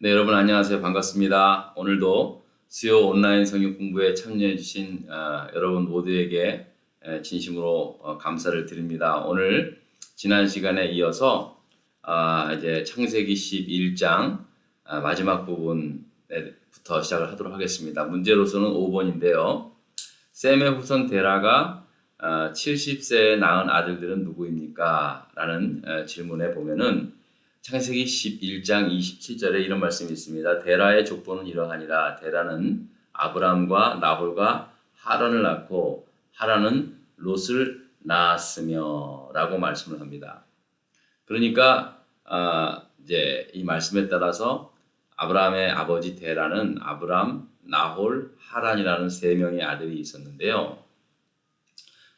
네, 여러분 안녕하세요. 반갑습니다. 오늘도 수요 온라인 성경 공부에 참여해 주신 아, 여러분 모두에게 에, 진심으로 어, 감사를 드립니다. 오늘 지난 시간에 이어서 아, 이제 창세기 11장 아, 마지막 부분부터 시작을 하도록 하겠습니다. 문제로서는 5번인데요. 셈의 후손 데라가 아, 70세에 낳은 아들들은 누구입니까? 라는 에, 질문에 보면은 창세기 11장 27절에 이런 말씀이 있습니다. 데라의 족보는 이러하니라. 데라는 아브람과 나홀과 하란을 낳고 하란은 롯을 낳았으며 라고 말씀을 합니다. 그러니까 아, 이제 이 말씀에 따라서 아브라함의 아버지 데라는 아브람, 나홀, 하란이라는 세 명의 아들이 있었는데요.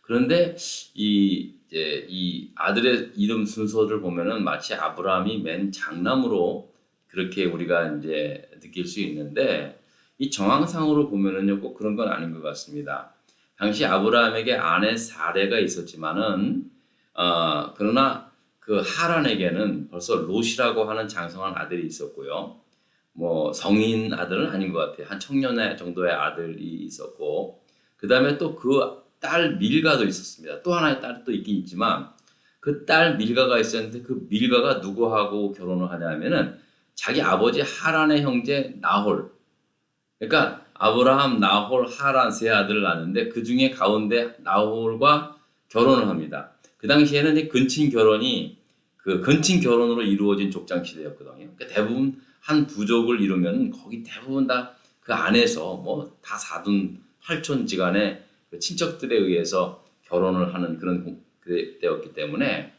그런데 이 이제 이 아들의 이름 순서를 보면은 마치 아브라함이 맨 장남으로 그렇게 우리가 이제 느낄 수 있는데 이 정황상으로 보면은요 꼭 그런 건 아닌 것 같습니다. 당시 아브라함에게 아내 사례가 있었지만은 어 그러나 그 하란에게는 벌써 롯이라고 하는 장성한 아들이 있었고요. 뭐 성인 아들은 아닌 것 같아요. 한 청년의 정도의 아들이 있었고 그 다음에 또 그 딸 밀가도 있었습니다. 또 하나의 또 있긴 있지만 그 딸 밀가가 있었는데 그 밀가가 누구하고 결혼을 하냐면은 자기 아버지 하란의 형제 나홀. 그러니까 아브라함, 나홀, 하란 세 아들을 낳는데 그 중에 가운데 나홀과 결혼을 합니다. 그 당시에는 근친 결혼이 그 근친 결혼으로 이루어진 족장 시대였거든요. 그러니까 대부분 한 부족을 이루면 거기 대부분 다 그 안에서 뭐 다 사돈 팔촌지간에 그 친척들에 의해서 결혼을 하는 그런 때였기 때문에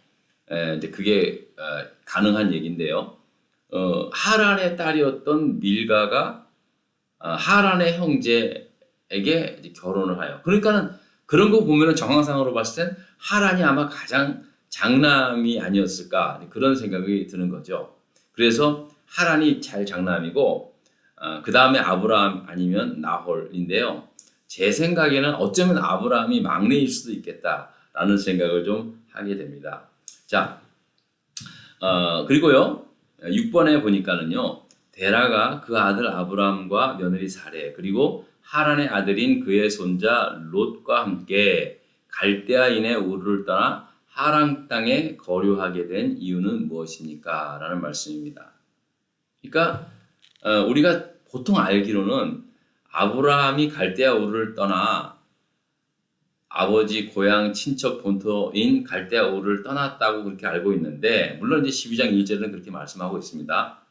에, 이제 그게 어, 가능한 얘기인데요. 어, 하란의 딸이었던 밀가가 어, 하란의 형제에게 결혼을 하여. 그러니까는 그런 거 보면은 정황상으로 봤을 땐 하란이 아마 가장 장남이 아니었을까 그런 생각이 드는 거죠. 그래서 하란이 잘 장남이고 어, 그 다음에 아브라함 아니면 나홀인데요. 제 생각에는 어쩌면 아브라함이 막내일 수도 있겠다라는 생각을 좀 하게 됩니다. 자, 어, 그리고요, 6번에 보니까는요, 데라가 그 아들 아브라함과 며느리 사례, 그리고 하란의 아들인 그의 손자 롯과 함께 갈대아인의 우르를 떠나 하란 땅에 거류하게 된 이유는 무엇입니까? 라는 말씀입니다. 그러니까, 어, 우리가 보통 알기로는 아브라함이 갈대아 우르를 떠나 아버지 고향 친척 본토인 갈대아 우르를 떠났다고 그렇게 알고 있는데 물론 이제 12장 1절은 그렇게 말씀하고 있습니다.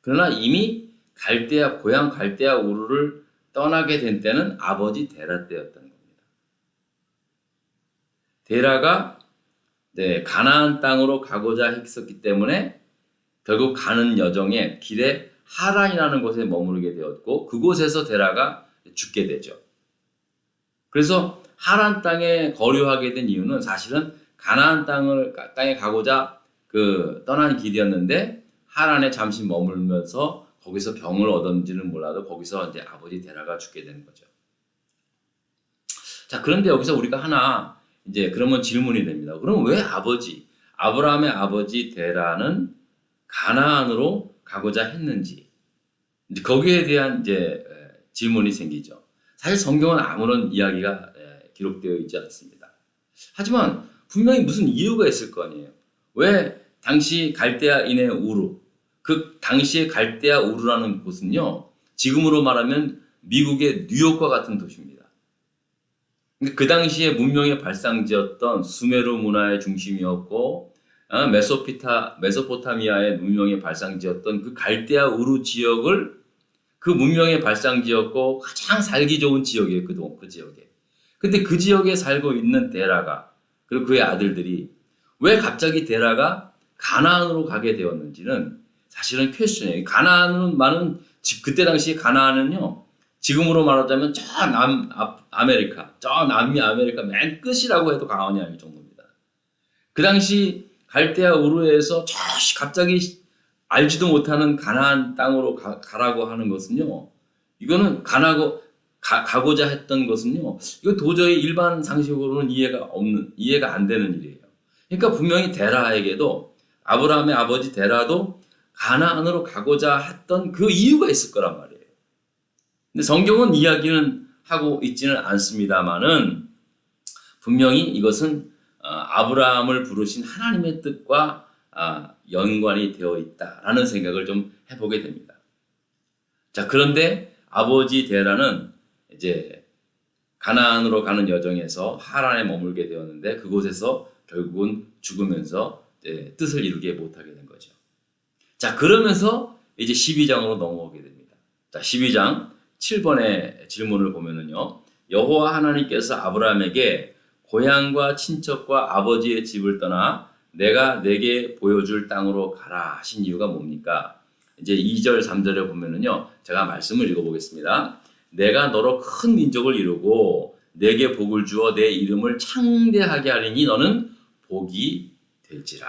그러나 이미 갈대아 고향 갈대아 우르를 떠나게 된 때는 아버지 데라 때였던 겁니다. 데라가 네, 가나안 땅으로 가고자 했었기 때문에 결국 가는 여정에 길에 하란이라는 곳에 머무르게 되었고 그곳에서 데라가 죽게 되죠. 그래서 하란 땅에 거류하게 된 이유는 사실은 가나안 땅을 땅에 가고자 그 떠난 길이었는데 하란에 잠시 머물면서 거기서 병을 얻었는지는 몰라도 거기서 이제 아버지 데라가 죽게 되는 거죠. 자, 그런데 여기서 우리가 하나 이제 그러면 질문이 됩니다. 그럼 왜 아버지 아브라함의 아버지 데라는 가나안으로 가고자 했는지 거기에 대한 이제 질문이 생기죠. 사실 성경은 아무런 이야기가 기록되어 있지 않습니다. 하지만 분명히 무슨 이유가 있을 거 아니에요. 왜 당시 갈대아인의 우루 그 당시의 갈대아 우루라는 곳은요 지금으로 말하면 미국의 뉴욕과 같은 도시입니다. 그 당시에 문명의 발상지였던 수메르 문화의 중심이었고 어, 메소피타 메소포타미아의 문명의 발상지였던 그 갈대아 우루 지역을 그 문명의 발상지였고 가장 살기 좋은 지역이에요 그동 그 지역에. 근데 그 지역에 살고 있는 데라가 그리고 그의 아들들이 왜 갑자기 데라가 가나안으로 가게 되었는지는 사실은 퀘스천이에요. 가나안은 많은 그때 당시 가나안은요 지금으로 말하자면 저 남 아메리카 저 남미 아메리카 맨 끝이라고 해도 과언이 아닐 정도입니다. 그 당시 갈대아 우르에서 저 갑자기 알지도 못하는 가나안 땅으로 가, 라고 하는 것은요. 이거는 가나고 가, 가고자 했던 것은요. 이거 도저히 일반 상식으로는 이해가 없는 이해가 안 되는 일이에요. 그러니까 분명히 데라에게도 아브라함의 아버지 데라도 가나안으로 가고자 했던 그 이유가 있을 거란 말이에요. 근데 성경은 이야기는 하고 있지는 않습니다만은 분명히 이것은 어, 아브라함을 부르신 하나님의 뜻과 아, 연관이 되어 있다라는 생각을 좀 해보게 됩니다. 자 그런데 아버지 데라는 이제 가나안으로 가는 여정에서 하란에 머물게 되었는데 그곳에서 결국은 죽으면서 뜻을 이루게 못하게 된 거죠. 자 그러면서 이제 12장으로 넘어오게 됩니다. 자 12장 7번의 질문을 보면은요. 여호와 하나님께서 아브라함에게 고향과 친척과 아버지의 집을 떠나 내가 내게 보여줄 땅으로 가라 하신 이유가 뭡니까? 이제 2절 3절에 보면은요. 제가 말씀을 읽어 보겠습니다. 내가 너로 큰 민족을 이루고 내게 복을 주어 내 이름을 창대하게 하리니 너는 복이 될지라.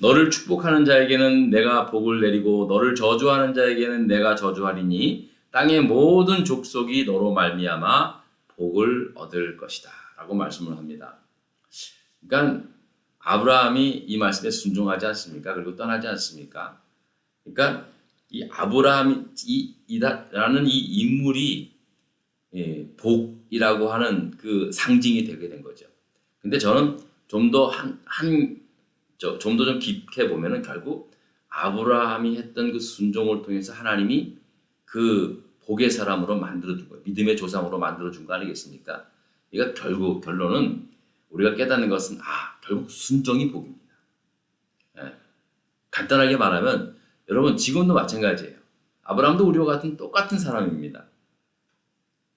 너를 축복하는 자에게는 내가 복을 내리고 너를 저주하는 자에게는 내가 저주하리니 땅의 모든 족속이 너로 말미암아 복을 얻을 것이다 라고 말씀을 합니다. 그러니까 아브라함이 이 말씀에 순종하지 않습니까? 그리고 떠나지 않습니까? 그러니까 이 아브라함이 이 인물이 예, 복이라고 하는 그 상징이 되게 된 거죠. 근데 저는 좀 더 한 한 좀 더 좀 깊게 보면은 결국 아브라함이 했던 그 순종을 통해서 하나님이 그 복의 사람으로 만들어 준 거예요. 믿음의 조상으로 만들어 준 거 아니겠습니까? 이거 결국 결론은 우리가 깨닫는 것은 아 결국 순종이 복입니다. 예. 간단하게 말하면 여러분 지금도 마찬가지예요. 아브라함도 우리와 같은 똑같은 사람입니다.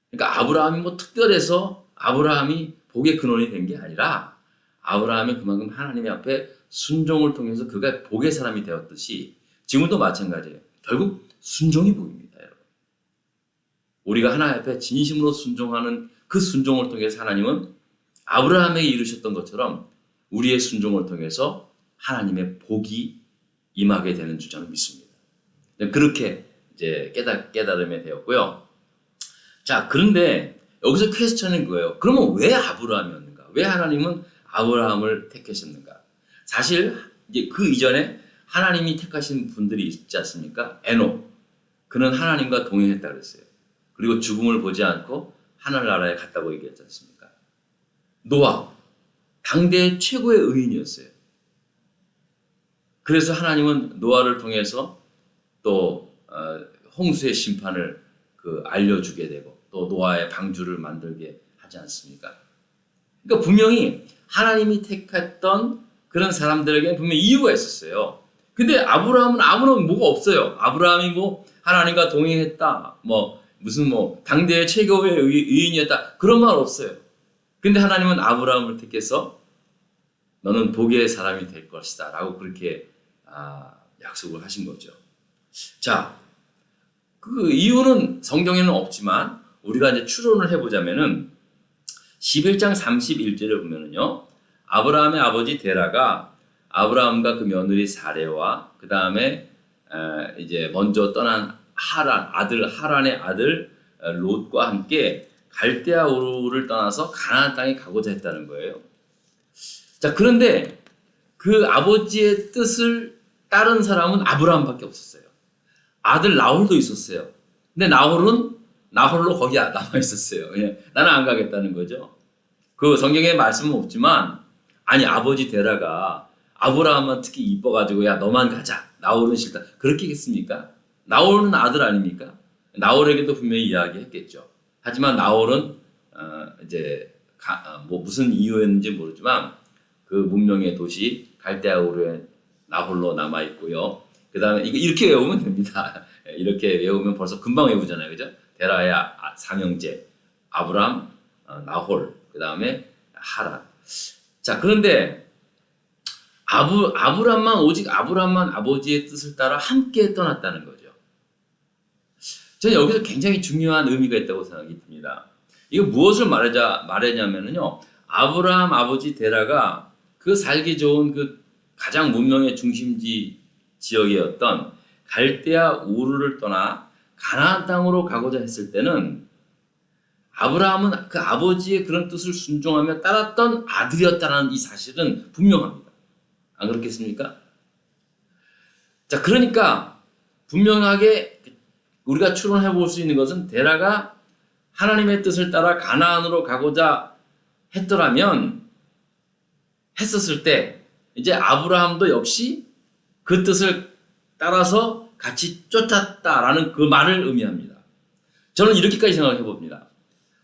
그러니까 아브라함이 뭐 특별해서 아브라함이 복의 근원이 된 게 아니라 아브라함이 그만큼 하나님 앞에 순종을 통해서 그가 복의 사람이 되었듯이 지금도 마찬가지예요. 결국 순종이 복입니다, 여러분. 우리가 하나님 앞에 진심으로 순종하는 그 순종을 통해서 하나님은 아브라함에게 이루셨던 것처럼 우리의 순종을 통해서 하나님의 복이 임하게 되는 줄 저는 믿습니다. 그렇게 이제 깨달, 깨달음이 되었고요. 자, 그런데 여기서 퀘스천은 거예요. 그러면 왜 아브라함이었는가? 왜 하나님은 아브라함을 택하셨는가? 사실 이제 그 이전에 하나님이 택하신 분들이 있지 않습니까? 에녹. 그는 하나님과 동행했다 그랬어요. 그리고 죽음을 보지 않고 하늘나라에 갔다고 얘기했지 않습니까? 노아. 당대 최고의 의인이었어요. 그래서 하나님은 노아를 통해서 또 어, 홍수의 심판을 그 알려주게 되고 또 노아의 방주를 만들게 하지 않습니까? 그러니까 분명히 하나님이 택했던 그런 사람들에게 분명히 이유가 있었어요. 근데 아브라함은 아무런 뭐가 없어요. 아브라함이 뭐 하나님과 동행했다. 뭐 무슨 뭐 당대의 최고의 의인이었다. 그런 말 없어요. 근데 하나님은 아브라함을 택해서 너는 복의 사람이 될 것이다라고 그렇게 아, 약속을 하신 거죠. 자, 그 이유는 성경에는 없지만 우리가 이제 추론을 해보자면은 11장 31절에 보면은요 아브라함의 아버지 데라가 아브라함과 그 며느리 사레와 그 다음에 이제 먼저 떠난 하란 아들 하란의 아들 롯과 함께 갈대아 우르를 떠나서 가나안 땅에 가고자 했다는 거예요. 자 그런데 그 아버지의 뜻을 따른 사람은 아브라함밖에 없었어요. 아들 나홀도 있었어요. 근데 나홀은 나홀로 거기 남아 있었어요. 예, 나는 안 가겠다는 거죠. 그 성경에 말씀은 없지만 아니 아버지 데라가 아브라함만 특히 이뻐가지고 야 너만 가자 나홀은 싫다 그렇게겠습니까? 나홀은 아들 아닙니까? 나홀에게도 분명히 이야기했겠죠. 하지만 나홀은 어, 이제 가, 어, 뭐 무슨 이유였는지 모르지만 그 문명의 도시 갈대아우르에 나홀로 남아 있고요. 그 다음에 이거 이렇게 외우면 됩니다. 이렇게 외우면 벌써 금방 외우잖아요. 그죠? 데라의 아, 삼형제, 아브람, 어, 나홀, 그 다음에 하란. 자, 그런데 아브, 아브람만, 오직 아브람만 아버지의 뜻을 따라 함께 떠났다는 거죠. 저는 여기서 굉장히 중요한 의미가 있다고 생각이 듭니다. 이거 무엇을 말하자, 말하냐면요. 아브라함 아버지 데라가 그 살기 좋은 그 가장 문명의 중심지 지역이었던 갈대아 우르를 떠나 가나안 땅으로 가고자 했을 때는 아브라함은 그 아버지의 그런 뜻을 순종하며 따랐던 아들이었다는 이 사실은 분명합니다. 안 그렇겠습니까? 자, 그러니까 분명하게 우리가 추론해 볼 수 있는 것은 데라가 하나님의 뜻을 따라 가나안으로 가고자 했더라면 했었을 때 이제 아브라함도 역시 그 뜻을 따라서 같이 쫓았다라는 그 말을 의미합니다. 저는 이렇게까지 생각해 봅니다.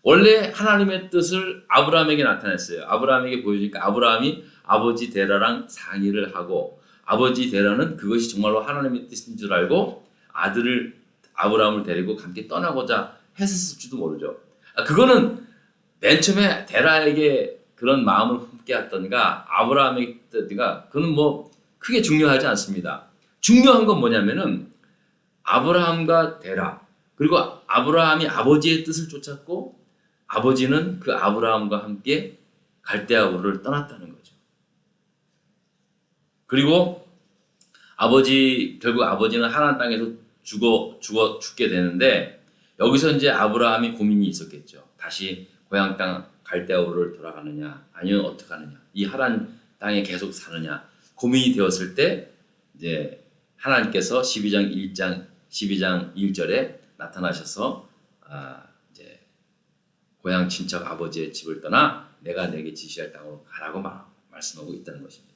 원래 하나님의 뜻을 아브라함에게 나타냈어요. 아브라함에게 보여주니까 아브라함이 아버지 데라랑 상의를 하고 아버지 데라는 그것이 정말로 하나님의 뜻인 줄 알고 아들을 아브라함을 데리고 함께 떠나고자 했었을지도 모르죠. 아, 그거는 맨 처음에 데라에게 그런 마음을 품게 했던가 아브라함에게 뜻가 그는 뭐 크게 중요하지 않습니다. 중요한 건 뭐냐면은 아브라함과 데라 그리고 아브라함이 아버지의 뜻을 쫓았고 아버지는 그 아브라함과 함께 갈대아 우르를 떠났다는 거죠. 그리고 아버지 결국 아버지는 하나님 땅에서 죽어 죽어 죽게 되는데 여기서 이제 아브라함이 고민이 있었겠죠. 다시 고향 땅 갈대아 우르를 돌아가느냐 아니면 어떻게 하느냐 이 하란 땅에 계속 사느냐 고민이 되었을 때 이제 하나님께서 12장 1장 12장 1절에 나타나셔서 아, 이제 고향 친척 아버지의 집을 떠나 내가 내게 지시할 땅으로 가라고 말, 말씀하고 있다는 것입니다.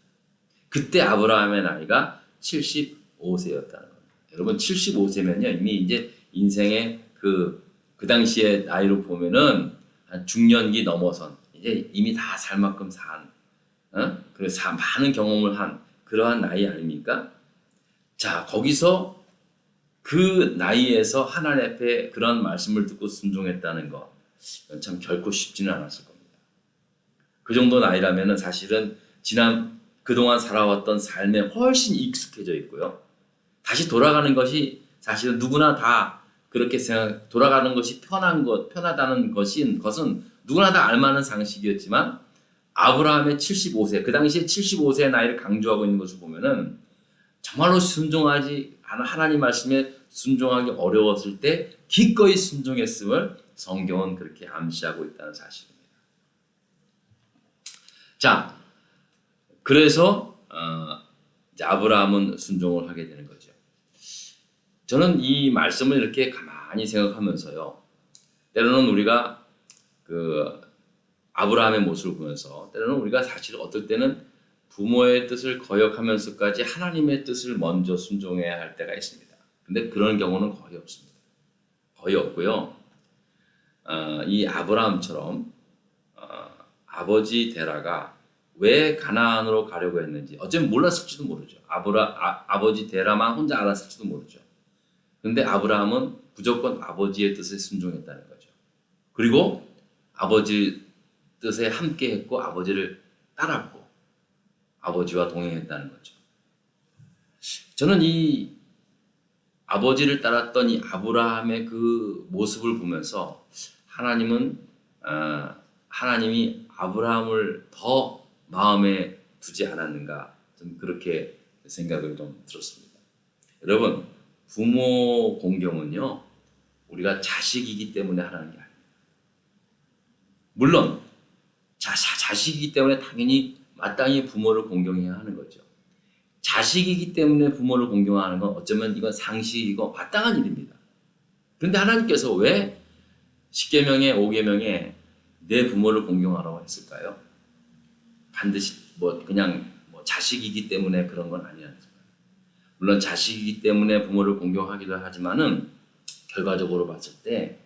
그때 아브라함의 나이가 75세였다는 겁니다. 여러분 75세면요 이미 이제 인생의 그, 그 당시의 나이로 보면은 한 중년기 넘어선 이제 이미 다 살 만큼 산, 어? 그래서 많은 경험을 한 그러한 나이 아닙니까? 자 거기서 그 나이에서 하나님 앞에 그런 말씀을 듣고 순종했다는 것, 참 결코 쉽지는 않았을 겁니다. 그 정도 나이라면은 사실은 지난 그동안 살아왔던 삶에 훨씬 익숙해져 있고요. 다시 돌아가는 것이 사실은 누구나 다 그렇게 생각, 돌아가는 것이 편한 것, 편하다는 것인 것은 누구나 다 알만한 상식이었지만 아브라함의 75세, 그 당시에 75세의 나이를 강조하고 있는 것을 보면은 정말로 순종하지 않은 하나님 말씀에 순종하기 어려웠을 때 기꺼이 순종했음을 성경은 그렇게 암시하고 있다는 사실입니다. 자, 그래서 어, 아브라함은 순종을 하게 되는. 저는 이 말씀을 이렇게 가만히 생각하면서요. 때로는 우리가 그 아브라함의 모습을 보면서 때로는 우리가 사실 어떨 때는 부모의 뜻을 거역하면서까지 하나님의 뜻을 먼저 순종해야 할 때가 있습니다. 근데 그런 경우는 거의 없습니다. 거의 없고요. 어, 이 아브라함처럼 어, 아버지 데라가 왜 가나안으로 가려고 했는지 어쩌면 몰랐을지도 모르죠. 아브라 아, 아버지 데라만 혼자 알았을지도 모르죠. 근데 아브라함은 무조건 아버지의 뜻에 순종했다는 거죠. 그리고 아버지 뜻에 함께 했고 아버지를 따랐고 아버지와 동행했다는 거죠. 저는 이 아버지를 따랐던 이 아브라함의 그 모습을 보면서 하나님은 어, 하나님이 아브라함을 더 마음에 두지 않았는가 좀 그렇게 생각을 좀 들었습니다. 여러분 부모 공경은요 우리가 자식이기 때문에 하라는 게 아닙니다. 물론 자, 자식이기 때문에 당연히 마땅히 부모를 공경해야 하는 거죠. 자식이기 때문에 부모를 공경하는 건 어쩌면 이건 상식이고 마땅한 일입니다. 그런데 하나님께서 왜 10계명에 5계명에 내 부모를 공경하라고 했을까요? 반드시 뭐 그냥 뭐 자식이기 때문에 그런 건 거예요. 물론 자식이기 때문에 부모를 공경하기도 하지만은 결과적으로 봤을 때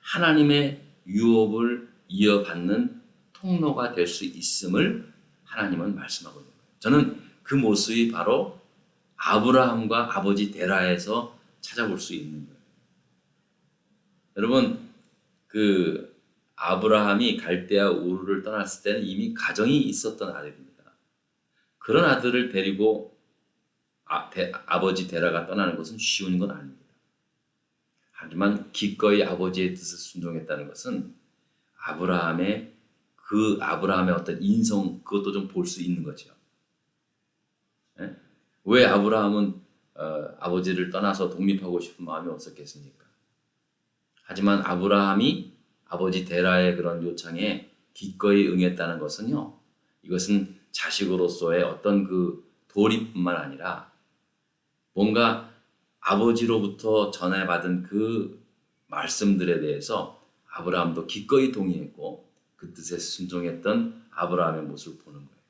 하나님의 유업을 이어받는 통로가 될 수 있음을 하나님은 말씀하고 있는 거예요. 저는 그 모습이 바로 아브라함과 아버지 데라에서 찾아볼 수 있는 거예요. 여러분 그 아브라함이 갈대아 우르를 떠났을 때는 이미 가정이 있었던 아들입니다. 그런 아들을 데리고 아, 데, 아버지 데라가 떠나는 것은 쉬운 건 아닙니다. 하지만 기꺼이 아버지의 뜻을 순종했다는 것은 아브라함의 그 아브라함의 어떤 인성 그것도 좀 볼 수 있는 거죠. 예? 왜 아브라함은 어, 아버지를 떠나서 독립하고 싶은 마음이 없었겠습니까? 하지만 아브라함이 아버지 데라의 그런 요청에 기꺼이 응했다는 것은요. 이것은 자식으로서의 어떤 그 도리뿐만 아니라 뭔가 아버지로부터 전해받은 그 말씀들에 대해서 아브라함도 기꺼이 동의했고 그 뜻에 순종했던 아브라함의 모습을 보는 거예요.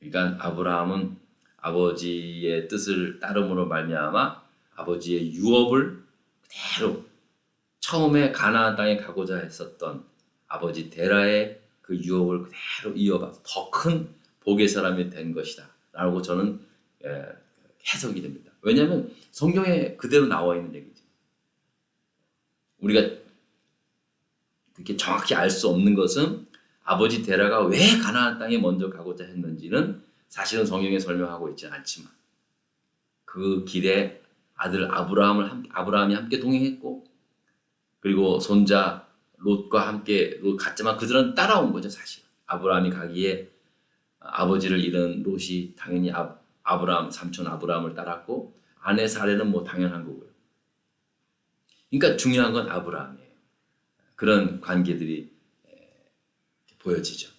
그러니까 아브라함은 아버지의 뜻을 따름으로 말미암아 아버지의 유업을 그대로 처음에 가나안 땅에 가고자 했었던 아버지 데라의 그 유업을 그대로 이어가 더큰 복의 사람이 된 것이다 라고 저는 예, 해석이 됩니다. 왜냐하면 성경에 그대로 나와 있는 얘기죠. 우리가 그렇게 정확히 알 수 없는 것은 아버지 데라가 왜 가나안 땅에 먼저 가고자 했는지는 사실은 성경에 설명하고 있지 않지만 그 길에 아들 아브라함을 함- 아브라함이 함께 동행했고 그리고 손자 롯과 함께 롯 갔지만 그들은 따라온 거죠 사실 아브라함이 가기에 아버지를 잃은 롯이 당연히 아, 아브라함 삼촌 아브라함을 따랐고 아내 사례는 뭐 당연한 거고요. 그러니까 중요한 건 아브라함이에요. 그런 관계들이 에, 보여지죠.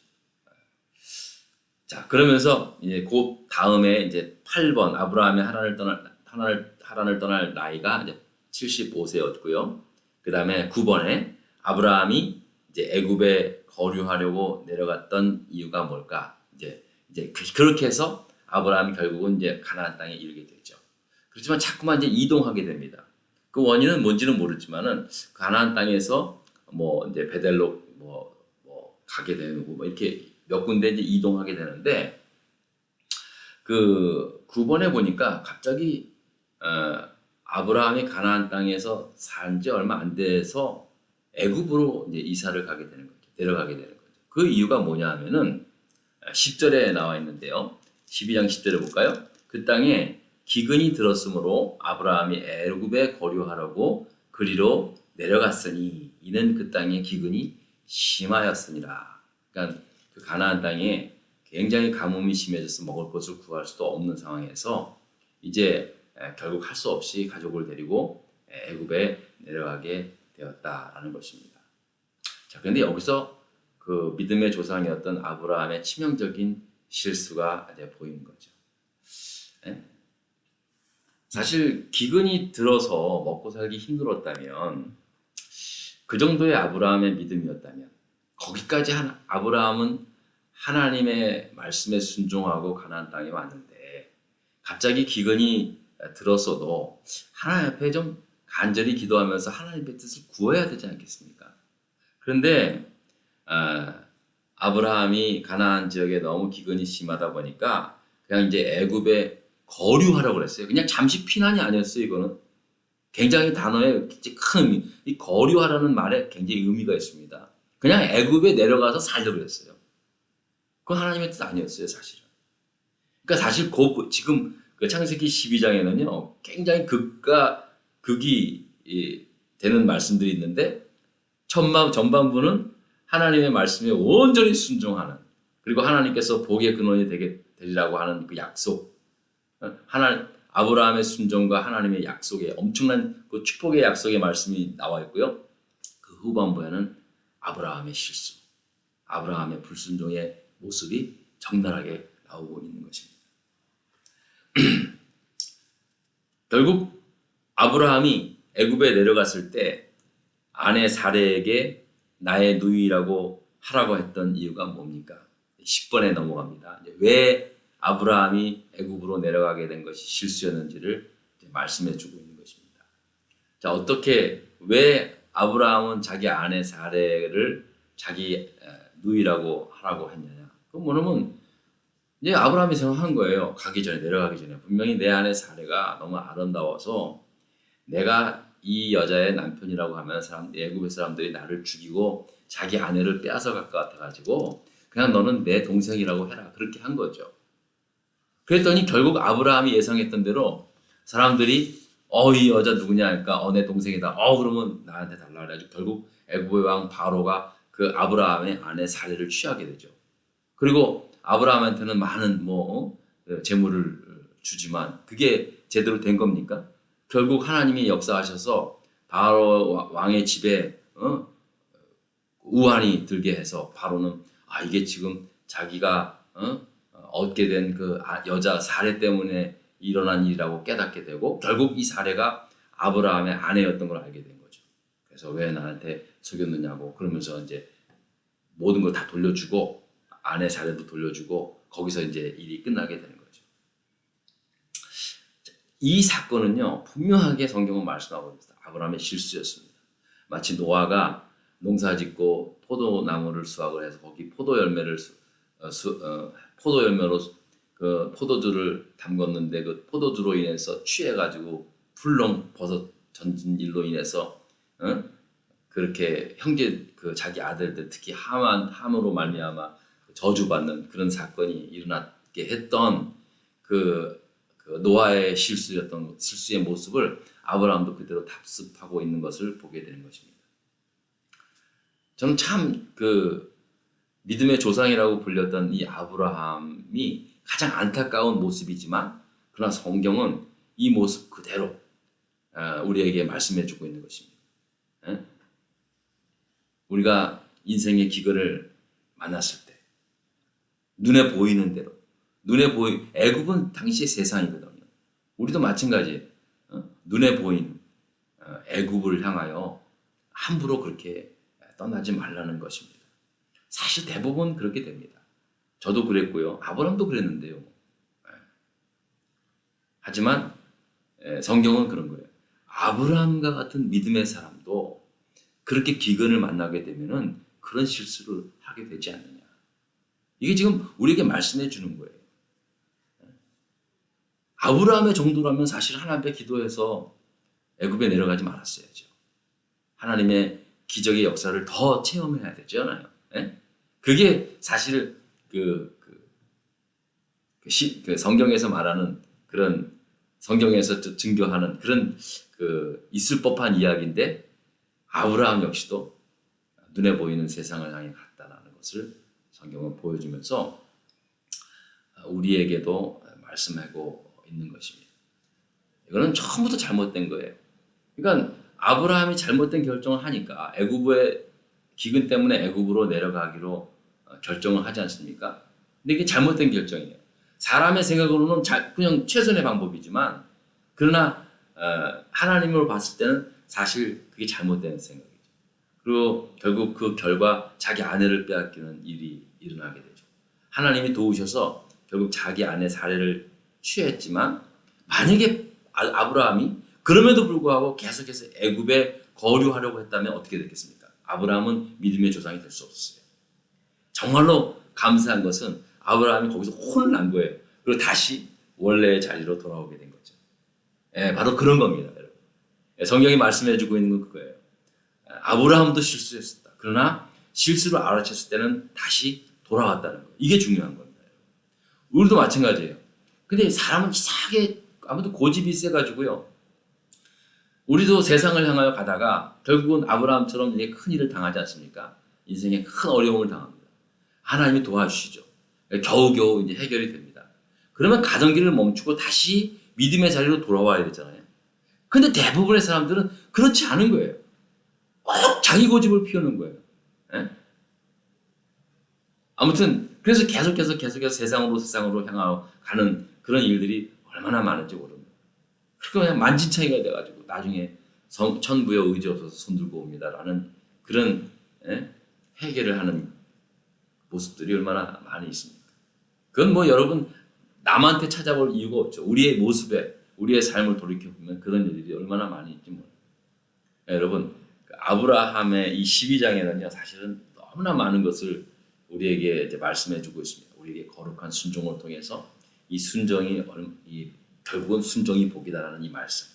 자 그러면서 이제 곧 다음에 이제 8번 아브라함이 하란을 떠날 하란을 하란을 떠날 나이가 이제 75세였고요. 그 다음에 9번에 아브라함이 이제 애굽에 거류하려고 내려갔던 이유가 뭘까? 이제 이제 그- 그렇게 해서 아브라함이 결국은 이제 가나안 땅에 이르게 되죠. 그렇지만 자꾸만 이제 이동하게 됩니다. 그 원인은 뭔지는 모르지만은 가나안 땅에서 뭐 이제 베델로 뭐, 뭐 가게 되고 뭐 이렇게 몇 군데 이제 이동하게 되는데 그 9번에 보니까 갑자기 어, 아브라함이 가나안 땅에서 산 지 얼마 안 돼서 애굽으로 이제 이사를 가게 되는 거죠. 내려가게 되는 거죠. 그 이유가 뭐냐 하면은 10절에 나와 있는데요. 12장 10절에 볼까요? 그 땅에 기근이 들었으므로 아브라함이 애굽에 거류하려고 그리로 내려갔으니 이는 그 땅에 기근이 심하였으니라. 그러니까 그 가나안 땅에 굉장히 가뭄이 심해져서 먹을 것을 구할 수도 없는 상황에서 이제 에, 결국 할 수 없이 가족을 데리고 에, 애굽에 내려가게 되었다라는 것입니다. 자, 그런데 여기서 그 믿음의 조상이었던 아브라함의 치명적인 실수가 이제 보이는 거죠. 예? 사실 기근이 들어서 먹고 살기 힘들었다면 그 정도의 아브라함의 믿음이었다면 거기까지 한 아브라함은 하나님의 말씀에 순종하고 가나안 땅에 왔는데 갑자기 기근이 들었어도 하나님 앞에 좀 간절히 기도하면서 하나님의 뜻을 구해야 되지 않겠습니까? 그런데 아, 아브라함이 가나안 지역에 너무 기근이 심하다 보니까 그냥 이제 애굽에 거류하라고 그랬어요. 그냥 잠시 피난이 아니었어요. 이거는 굉장히 단어에 큰 의미. 이 거류하라는 말에 굉장히 의미가 있습니다. 그냥 애굽에 내려가서 살려고 그랬어요. 그건 하나님의 뜻 아니었어요, 사실은. 그러니까 사실 그 지금 그 창세기 12장에는요 굉장히 극과 극이 이, 되는 말씀들이 있는데 천만 전반부는 하나님의 말씀에 온전히 순종하는 그리고 하나님께서 복의 근원이 되게 되리라고 하는 그 약속 하나 아브라함의 순종과 하나님의 약속에 엄청난 그 축복의 약속의 말씀이 나와 있고요 그 후반부에는 아브라함의 실수 아브라함의 불순종의 모습이 적나라하게 나오고 있는 것입니다. 결국 아브라함이 애굽에 내려갔을 때 아내 사레에게 나의 누이라고 하라고 했던 이유가 뭡니까? 10번에 넘어갑니다. 왜 아브라함이 애굽으로 내려가게 된 것이 실수였는지를 말씀해 주고 있는 것입니다. 자, 어떻게 왜 아브라함은 자기 아내 사레를 자기 에, 누이라고 하라고 했느냐? 그 뭐냐면 이제 아브라함이 생각한 거예요. 가기 전에 내려가기 전에 분명히 내 아내 사례가 너무 아름다워서 내가 이 여자의 남편이라고 하면 사람 애굽의 사람들이 나를 죽이고 자기 아내를 빼앗아 갈 것 같아 가지고 그냥 너는 내 동생이라고 해라 그렇게 한 거죠. 그랬더니 결국 아브라함이 예상했던 대로 사람들이 어 이 여자 누구냐 하니까 어 내 동생이다. 어 그러면 나한테 달라 그래가지고 결국 애굽의 왕 바로가 그 아브라함의 아내 사례를 취하게 되죠. 그리고 아브라함한테는 많은 뭐 어, 재물을 주지만 그게 제대로 된 겁니까? 결국 하나님이 역사하셔서 바로 와- 왕의 집에 어? 우환이 들게 해서 바로는 아 이게 지금 자기가 어? 얻게 된 그 여자 사례 때문에 일어난 일이라고 깨닫게 되고 결국 이 사례가 아브라함의 아내였던 걸 알게 된 거죠. 그래서 왜 나한테 속였느냐고 그러면서 이제 모든 걸 다 돌려주고 아내 사례도 돌려주고 거기서 이제 일이 끝나게 거죠. 이 사건은요 분명하게 성경은 말씀하고 있습니다. 아브라함의 실수였습니다. 마치 노아가 농사짓고 포도나무를 수확을 해서 거기 포도 열매를 수, 어, 수, 어, 포도 열매로 그 포도주를 담궜는데 그 포도주로 인해서 취해가지고 풀렁 벗어 던진 일로 인해서 어? 그렇게 형제 그 자기 아들들 특히 함한 함으로 말미암아 저주받는 그런 사건이 일어나게 했던 그, 그 노아의 실수였던 실수의 모습을 아브라함도 그대로 답습하고 있는 것을 보게 되는 것입니다. 저는 참 그 믿음의 조상이라고 불렸던 이 아브라함이 가장 안타까운 모습이지만 그러나 성경은 이 모습 그대로 어, 우리에게 말씀해 주고 있는 것입니다. 예? 우리가 인생의 기근을 만났을 때 눈에 보이는 대로 눈에 보이 애굽은 당시의 세상이거든요. 우리도 마찬가지예요. 어? 눈에 보이는 어, 애굽을 향하여 함부로 그렇게 떠나지 말라는 것입니다. 사실 대부분 그렇게 됩니다. 저도 그랬고요. 아브람도 그랬는데요. 예. 하지만 예, 성경은 그런 거예요. 아브라함과 같은 믿음의 사람도 그렇게 기근을 만나게 되면은 그런 실수를 하게 되지 않느냐. 이게 지금 우리에게 말씀해 주는 거예요. 아브라함의 정도라면 사실 하나님께 기도해서 애굽에 내려가지 말았어야죠. 하나님의 기적의 역사를 더 체험해야 되지 않아요? 예? 그게 사실 그, 그, 그, 시, 그 성경에서 말하는 그런 성경에서 증거하는 그런 그 있을 법한 이야기인데 아브라함 역시도 눈에 보이는 세상을 향해 갔다라는 것을 성경은 보여주면서 우리에게도 말씀하고 있는 것입니다. 이거는 처음부터 잘못된 거예요. 그러니까 아브라함이 잘못된 결정을 하니까 애굽의 기근 때문에 애굽으로 내려가기로 결정을 하지 않습니까? 근데 이게 잘못된 결정이에요. 사람의 생각으로는 잘, 그냥 최선의 방법이지만 그러나 어, 하나님으로 봤을 때는 사실 그게 잘못된 생각이죠. 그리고 결국 그 결과 자기 아내를 빼앗기는 일이 일어나게 되죠. 하나님이 도우셔서 결국 자기 아내 사례를 취했지만 만약에 아브라함이 그럼에도 불구하고 계속해서 애굽에 거류하려고 했다면 어떻게 됐겠습니까? 아브라함은 믿음의 조상이 될 수 없었어요. 정말로 감사한 것은 아브라함이 거기서 혼을 난 거예요. 그리고 다시 원래의 자리로 돌아오게 된 거죠. 예, 바로 그런 겁니다, 여러분. 예, 성경이 말씀해주고 있는 건 그거예요. 아브라함도 실수했었다. 그러나 실수를 알아챘을 때는 다시 돌아왔다는 거. 이게 중요한 겁니다. 우리도 마찬가지예요. 근데 사람은 이상하게 아무도 고집이 세가지고요. 우리도 세상을 향하여 가다가 결국은 아브라함처럼 큰 일을 당하지 않습니까? 인생에 큰 어려움을 당합니다. 하나님이 도와주시죠. 겨우겨우 이제 해결이 됩니다. 그러면 가던 길을 멈추고 다시 믿음의 자리로 돌아와야 되잖아요. 근데 대부분의 사람들은 그렇지 않은 거예요. 꼭 자기 고집을 피우는 거예요. 예? 아무튼 그래서 계속해서 계속해서 세상으로 세상으로 향하여 가는 그런 일들이 얼마나 많은지 모릅니다. 그리고 그냥 만진창이가 돼가지고 나중에 성, 천부의 의지 없어서 손들고 옵니다라는 그런 예? 해결을 하는 모습들이 얼마나 많이 있습니까? 그건 뭐 여러분 남한테 찾아볼 이유가 없죠. 우리의 모습에 우리의 삶을 돌이켜 보면 그런 일들이 얼마나 많이 있지 뭐. 여러분 그 아브라함의 이 12장에는요 사실은 너무나 많은 것을 우리에게 말씀해주고 있습니다. 우리에게 거룩한 순종을 통해서 이 순종이 이 결국은 순종이 복이다라는 이 말씀.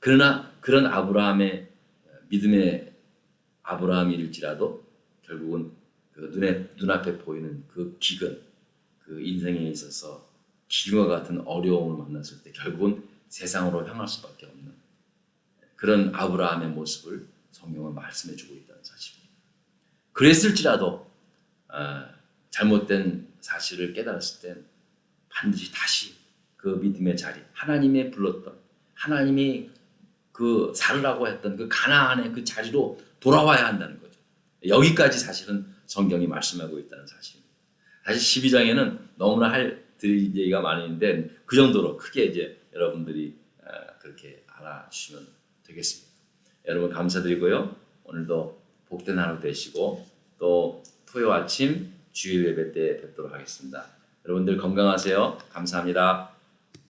그러나 그런 아브라함의 믿음의 아브라함일지라도 결국은 그 눈에 눈앞에 보이는 그 기근, 그 인생에 있어서 기근과 같은 어려움을 만났을 때 결국은 세상으로 향할 수밖에 없는 그런 아브라함의 모습을 성경은 말씀해주고 있다는 사실입니다. 그랬을지라도 어, 잘못된 사실을 깨달았을 땐 반드시 다시 그 믿음의 자리, 하나님의 불렀던, 하나님이 그 살라고 했던 그 가나안의 그 자리로 돌아와야 한다는 거죠. 여기까지 사실은 성경이 말씀하고 있다는 사실입니다. 사실 12장에는 너무나 할 드릴 얘기가 많은데 그 정도로 크게 이제 여러분들이 아, 그렇게 알아주시면 되겠습니다. 여러분 감사드리고요. 오늘도 복된 하루 되시고 또 토요 아침 주일 예배 때 뵙도록 하겠습니다. 여러분들 건강하세요. 감사합니다.